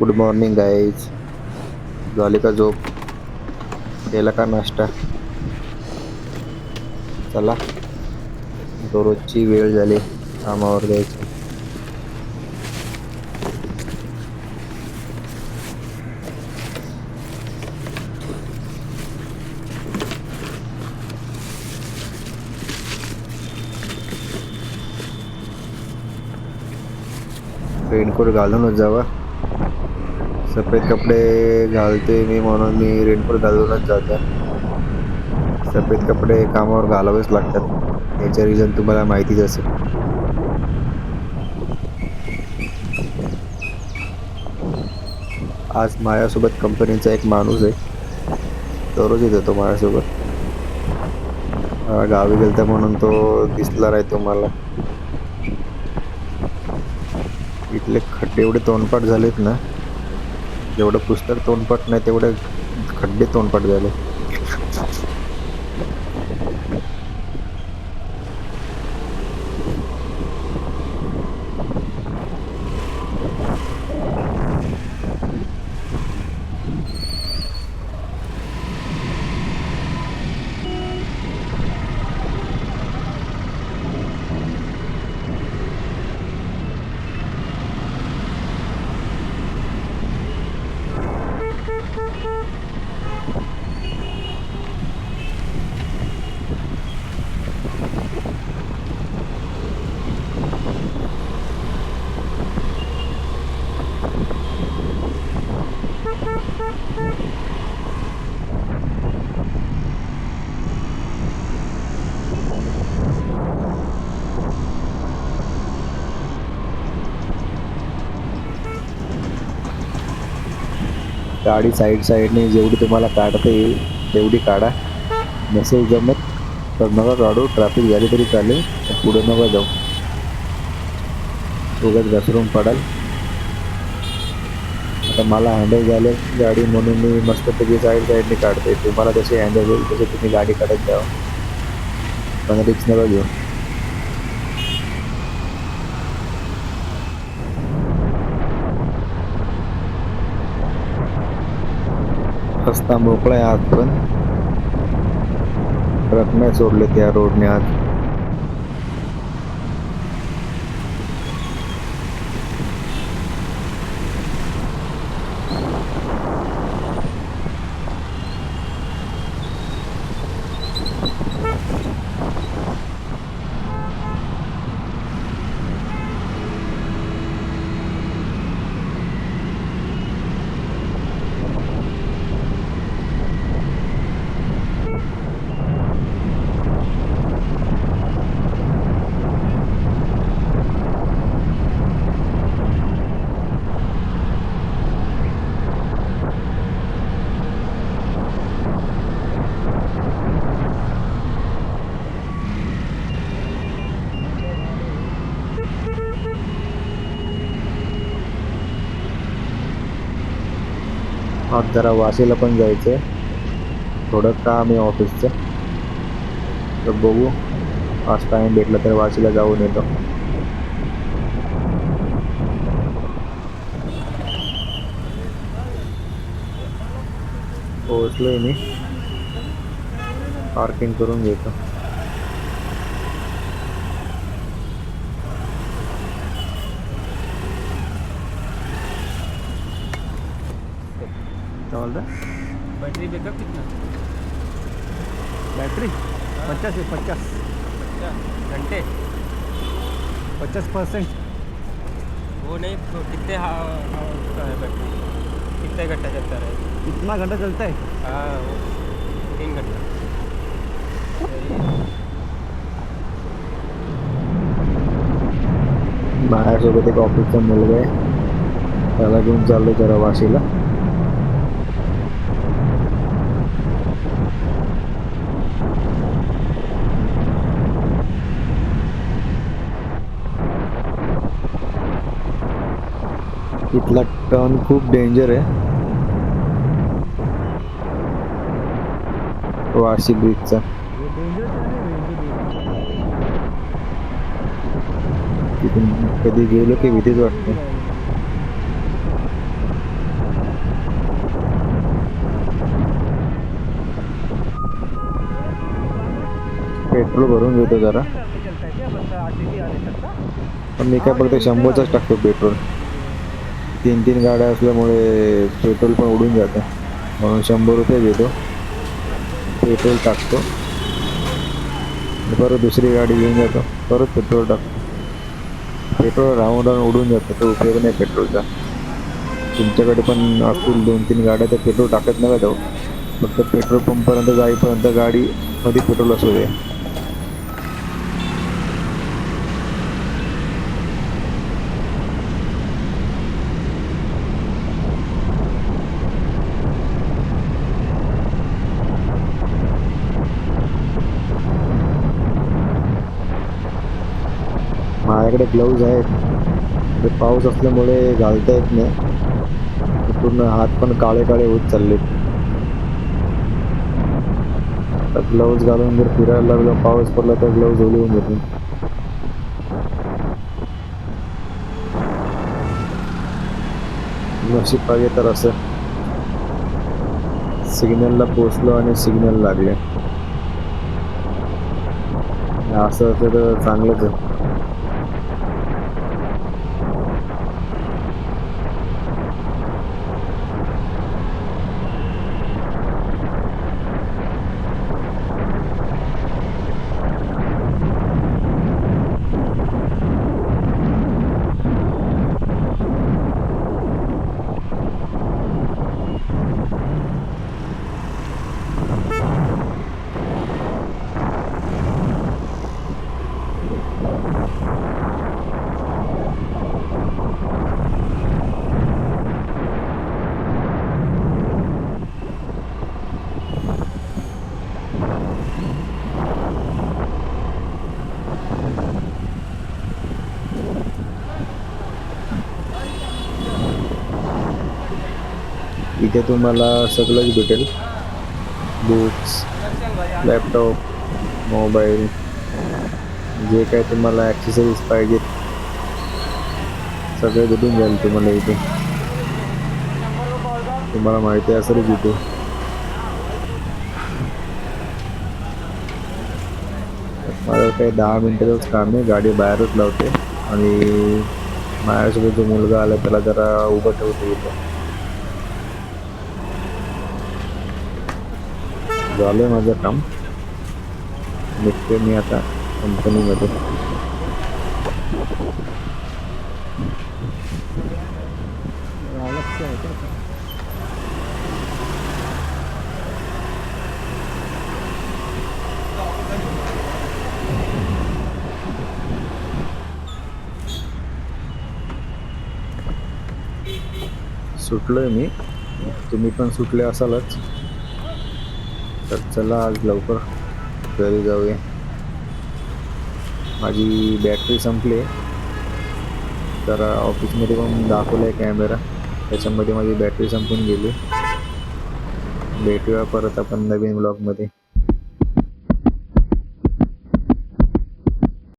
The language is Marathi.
गुड मॉर्निंग गाईज झाली का झोप? केला का नाश्ता? चला. दररोजची वेळ झाली कामावर जायची. रेनकोट घालूनच जावा. सफेद कपडे घालते मी म्हणून मी रेनकोट घालूनच जातो. सफेद कपडे कामावर घालावेच लागतात. याचं रिझन तुम्हाला माहितीच असेल. आज माझ्यासोबत कंपनीचा एक माणूस आहे. दररोज येतो तो माझ्यासोबत. गावी गेलता म्हणून तो दिसला नाही तुम्हाला इथले खड्डे एवढे तोंडपाठ झालेत ना. जेवढं पुस्तक तोंडपाठ नाही तेवढे खड्डे तोंडपाठ झाले. गाडी साईड साईडने जेवढी तुम्हाला काढता येईल तेवढी काढा. नसेल जमत तर नका काढू. ट्रॅफिक झाली तरी चालेल पुढे नका जाऊ. उगाच घसरून पडाल. आता मला हँडल झाले गाडी म्हणून मी मस्तपैकी साईड साईडने काढते तुम्हाला जसे हँडल होईल तसे तुम्ही गाडी काढत जावा पण रिक्स नका घेऊ. रस्ता मोकळा आहे आज पण ट्रक नाही सोडले त्या रोडने आज. आज जरा वाशीला पण जायचं आहे थोडं काम आहे ऑफिसचं. तर बघू. आज टाईम भेटला तर वाशीला जाऊन येतो. पोहोचलोय मी. पार्किंग करून घेतो. बोलता बैटरी बैकअप कितना बैटरी पचास है पचास. घंटे. पचास परसेंट वो नहीं तो कितने हा- है बैटरी कितने घंटा चलता रहे कितना घंटा चलता है हाँ. वो तीन घंटा. है। माझ्यासोबत एक ऑफिसचा मुलगा आहे. त्याला घेऊन चाललो जरा वाशीला. इथला टर्न खूप डेंजर आहे. वाशी ब्रिजचा. तिथून कधी गेलो की भीतीच वाटते. पेट्रोल भरून घेतो जरा. पण मी काय फक्त शंभरचाच टाकतो पेट्रोल. तीन तीन गाड्या असल्यामुळे पेट्रोल पण उडून जातं. म्हणून शंभर रुपये घेतो. पेट्रोल टाकतो. परत दुसरी गाडी घेऊन जातो. परत पेट्रोल टाकतो. पेट्रोल राऊंड राऊंड उडून जातं. तो उपयोग नाही पेट्रोलचा. तुमच्याकडे पण असतील दोन तीन गाड्या तर पेट्रोल टाकत नका जाऊ. फक्त पेट्रोल पंपपर्यंत जाईपर्यंत गाडीमध्ये पेट्रोल असू दे. माझ्याकडे ग्लव्ज आहेत. ते पाऊस असल्यामुळे घालता येत नाही. पूर्ण हात पण काळे काळे होत चालले ग्लव्ज घालून जर फिरायला लागलो पाऊस पडला तर ग्लव्ज ओले घेतो. नशीब पाहिजे तर असं. सिग्नलला पोचलो आणि सिग्नल लागले. असं तर चांगलंच आहे. इथे तुम्हाला सगळंच भेटेल. बुक्स लॅपटॉप मोबाईल जे काय तुम्हाला ॲक्सेसरीज पाहिजेत सगळे भेटून जाईल तुम्हाला इथे. तुम्हाला माहिती असेलच इथे. मला काही दहा मिनिटाचंच काम आहे गाडी बाहेरच लावते आणि माझ्यासोबत जो मुलगा आला त्याला जरा उभं ठेवतो इथं. झालं आहे माझं काम. निघते मी आता कंपनीमध्ये. सुटलोय मी. तुम्ही पण सुटले असालच. तर चला आज लवकर घरी जाऊया. माझी बॅटरी संपली आहे. तर ऑफिसमध्ये पण दाखवलं आहे कॅमेरा त्याच्यामध्ये माझी बॅटरी संपून गेली. भेटूया परत आपण नवीन ब्लॉगमध्ये